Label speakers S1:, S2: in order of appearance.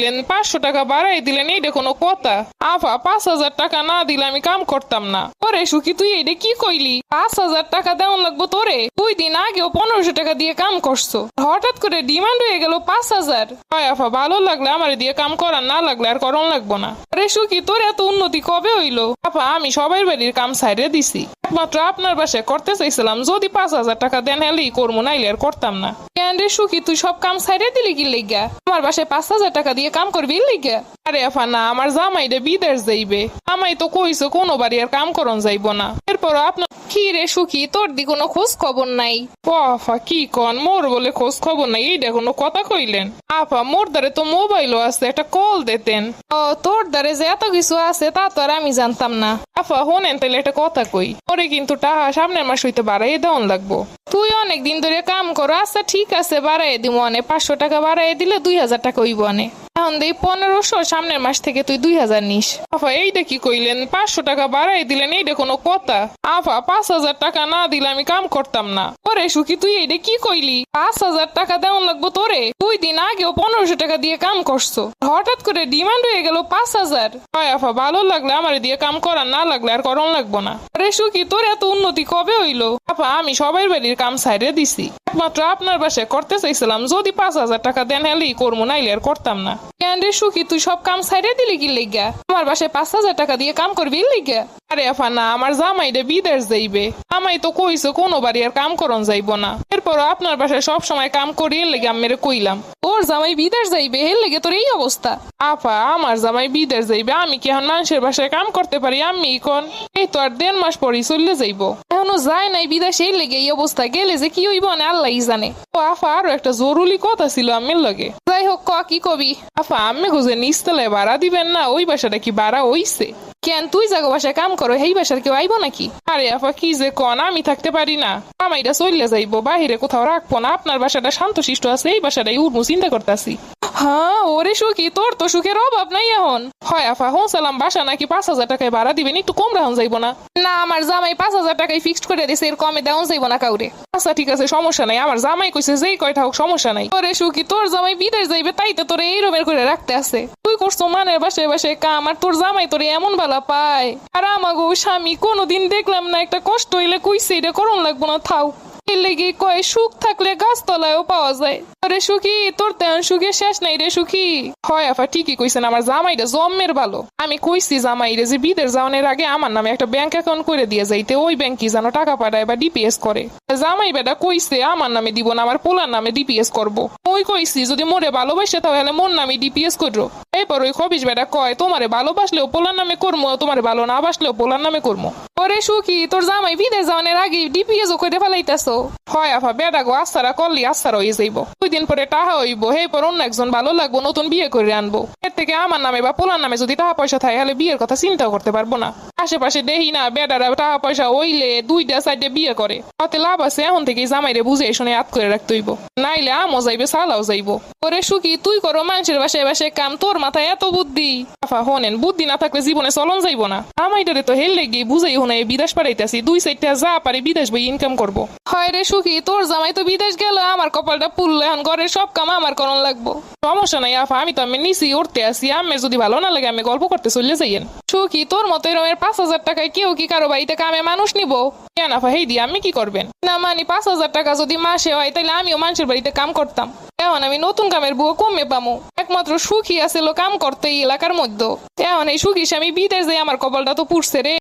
S1: কইলেন পাঁচশো টাকা বাড়াই দিলেন, এইটা কোনো কথা। আফা, পাঁচ হাজার টাকা না দিলে আমি কাম করতাম না। ওরে সুখী, তুই এইটা কি কইলি? পাঁচ হাজার টাকা দেওয়ান লাগবো তোরে। দুই দিন আগেও পনেরোশো টাকা দিয়ে কাম করছ। হঠাৎ করে ডিমান্ড হয়ে গেল পাঁচ হাজার। হয় আফা, ভালো লাগলে আমার দিয়ে কাম করার না লাগলে আর করন লাগবো না। আরে সুখী, তোর এত উন্নতি কবে হইল? আপা আমি সবাই বাড়ির কাম সাইডে দিছি। একমাত্র আপনার বাসায় করতে চাইছিলাম, যদি পাঁচ হাজার টাকা দেন হলেই করব নাইলে আর করতাম না। রে সুখী? তুই সব কাম সাইডে দিলি কি লেগা? আমার বাসায় পাঁচ হাজার টাকা দিয়ে কাম করবি লেগা? আরে আফা, না, আমার জামাই রে বিদেশ যাইবে। আমাই তো কইছো কোনো বাড়ি আর কাম করন যাইব না। এরপর আপনার কি রে সুখী, তোর দি কোনো খোঁজ খবর নাই? ও আফা, কি কন? মোর বলে খোঁজ খবর নাই এইটা কোনো কথা কইলেন? আফা, মোর দ্বারে তো মোবাইলও আছে, একটা কল দিতেন। ও, তোর দ্বারে যে এত কিছু আছে, তা তো আর আমি জানতাম না। আফা, হোনেন তাইলে একটা কথা কই। ওরে কিন্তু টাহা সামনের মাস হইতে বাড়াই দেওয়ান লাগবো। তুই অনেক দিন ধরে কাম করো। আচ্ছা ঠিক আছে বাড়াই দিব অনে। পাঁচশো টাকা বাড়াই দিলে দুই হাজার টাকা হইব অনে। এখন দেই পনেরোশো, সামনের মাস থেকে তুই দুই হাজার নিস। আফা, এইটা কি কইলেন? পাঁচশো টাকা বাড়াই দিলেন, এইটা কোনো কথা। আফা, পাঁচ হাজার টাকা না দিলে আমি কাম করতাম না। ওরে সুখী তুই এইটা কি কইলি? পাঁচ হাজার টাকা দেওয়ান লাগবো তোরে। দুই দিন আগেও পনেরোশো টাকা দিয়ে কাম করছ। হঠাৎ করে ডিমান্ড হয়ে গেল পাঁচ হাজার। আফা, ভালো লাগলে আমার দিয়ে কাম করার না লাগলে আর করন লাগবো না। আরে সুখী, তোর এত উন্নতি কবে হইল? আপা আমি সবাই বাড়ির কাম সাইডে দিছি। একমাত্র আপনার বাসায় করতে চাইছিলাম, যদি পাঁচ হাজার টাকা দেন হেলেই করব নাইলে আর করতাম না। সুখী, তুই সব কাম সাইডে দিলি কি লেগা? আমার বাসায় পাঁচ হাজার টাকা দিয়ে কাম করবি লেগা? আরে আফা আমার বিদেশ যাইবে। আমাই তো কইছো কোনো বাড়ি আর কাম করন যাইব না। এরপর আপনার বাসায় সব সময় কাম করি এর লেগে আমি কইলাম। ওর জামাই বিদেশ যাইবে এর লেগে তোর এই অবস্থা? আপা আমার জামাই বিদেশ যাইবে, আমি কি এখন মানুষের বাসায় কাম করতে পারি আমি কোন? এই তো আর দেড় মাস পরই চললে যাইব। এখনও যায় নাই বিদেশে এই লেগে, এই অবস্থা গেলে যে কি হইব না আল্লাহ জানে। ও আফা, আরও একটা জরুরি কথা ছিল আমের লগে। হোক, ক, কি কবি? আপা আমি খুঁজে নিচতলায় ভাড়া দিবেন না, ওই বাসাটা কি ভাড়া হইছে? কেন তুই জাগো বাসায় কাম করো, সেই বাসার কেউ আইব নাকি? আরে আফা কি যে কন, আমি থাকতে পারি না। আমাইটা চললে যাইবো, বাহিরে কোথাও রাখব না, আপনার বাসাটা শান্তশিষ্ট আছে, এই বাসাটাই উর্মু চিন্তা করতেছি। হ্যাঁ ওরে সুখী, তোর তো সুখের অভাব নাই এখন। হয় আফা হোঁ সালাম বাসা নাকি পাঁচ হাজার টাকায় ভাড়া দিবেন, একটু কম রাখুন যাইবো না। না, আমার জামাই পাঁচ হাজার টাকায় ফিক্সড করে দিছে, এর কমে দেওয়া যাইবো না কাউরে। আচ্ছা ঠিক আছে, সমস্যা নাই, আমার জামাই কইছে যেই কয়টা হোক সমস্যা নাই। ওরে সুখী, তোর জামাই বিদেশ যাইবে, তাই তো তোরে এই রুমের করে রাখতে আছে। তুই করছ মানের বাসায় বাসায় কাম, আর তোর জামাই তোরে এমন বালা পায়। আর আমাগো স্বামী কোনোদিন দেখলাম না, একটা কষ্ট হইলে কইছে, এটা করন লাগবো না থাও লেগে কয় সুখ থাকলে গাছতলায়ও পাওয়া যায়। আরে সুখী, তোর তেমন সুখে শেষ নাই রে সুখী। হয় আফা, ঠিকই কইছেন, আমার জামাইটা জম্মের ভালো। আমি কইছি জামাইরে যে বিদেশ যাওয়ানোর আগে আমার নামে একটা ব্যাংক অ্যাকাউন্ট করে দিয়ে যাইতে, ওই ব্যাংকই যেন টাকা পাঠায় বা ডিপিএস করে। জামাই বেটা কইছে, আমার নামে দিব না, আমার পোলার নামে ডিপিএস করব। ওই কইছি, যদি মোরে ভালোবাসে তাহলে মোর নামে ডিপিএস করো। এরপর ওই খবিস বেটা কয়, তোমারে ভালোবাসলেও পোলার নামে করব তোমারে ভালো না বাসলেও পোলার নামে করব ওরে সুখী, তোর জামাই বিদেশ যাওয়ানোর আগে ডিপিএস করে ফেলাইতেছো হয় আফা বেটা গো, আস্তারা করলি আস্তারা হয়ে যাইব। দুই দিন পরে টাহা হইব, হে পর অন্য একজন ভালো লাগবো, নতুন বিয়ে করে আনব। এর থেকে আমার নামে বা পোলার নামে যদি টাকা পয়সা থাকে, তাহলে বিয়ের কথা চিন্তাও করতে পারব না। আশেপাশে দেখি না বেটারা টাকা পয়সা ওইলে দুইটা সাইডে বিয়ে করে। তাতে লাভ আছে, এখন থেকে জামাইরে বুঝে শুনে আত করে রাখতে হইব। নাইলে আমও যাইবে, সালাও যাইব। ওরে সুখী, তুই করো মানুষের বাসায় বাসায় কাম, তোর মাথায় এত বুদ্ধি। আফা, হনেন, বুদ্ধি না থাকলে জীবনে চলন যাইব না। আমাইটারে তো হেললে গিয়ে বুঝাই হনে বিদেশ পাঠাইতেছি। দুই সাইডটা যা পারে বিদেশ বই ইনকাম করব। হয় রে সুখী, তোর জামাই তো বিদেশ গেল, আমার কপালটা পুরলো এখন ঘরের সব কাম আমার করন লাগবো। সমস্যা নাই, আফা, আমি তো আমি নিচি উঠতে আসি আমের যদি ভালো না লাগে আমি গল্প করতে চলে যাইয়েন। সুখী, তোর মতো এরমের পাঁচ হাজার টাকায় কেউ কি কারও বাড়িতে কামে মানুষ নিব? কেন আফা, হেই দিয়ে আমি কি করবেন? না মানে পাঁচ হাজার টাকা যদি মাসে হয় তাহলে আমিও মানুষের বাড়িতে কাম করতাম। এখন আমি নতুন কামের বুয়ো কমে পামু। একমাত্র সুখী আছিল কাম করতে এই এলাকার মধ্যে। এখন এই সুখী স্বামী বিদেশ যাই আমার কপালটা তো পুষছে রে।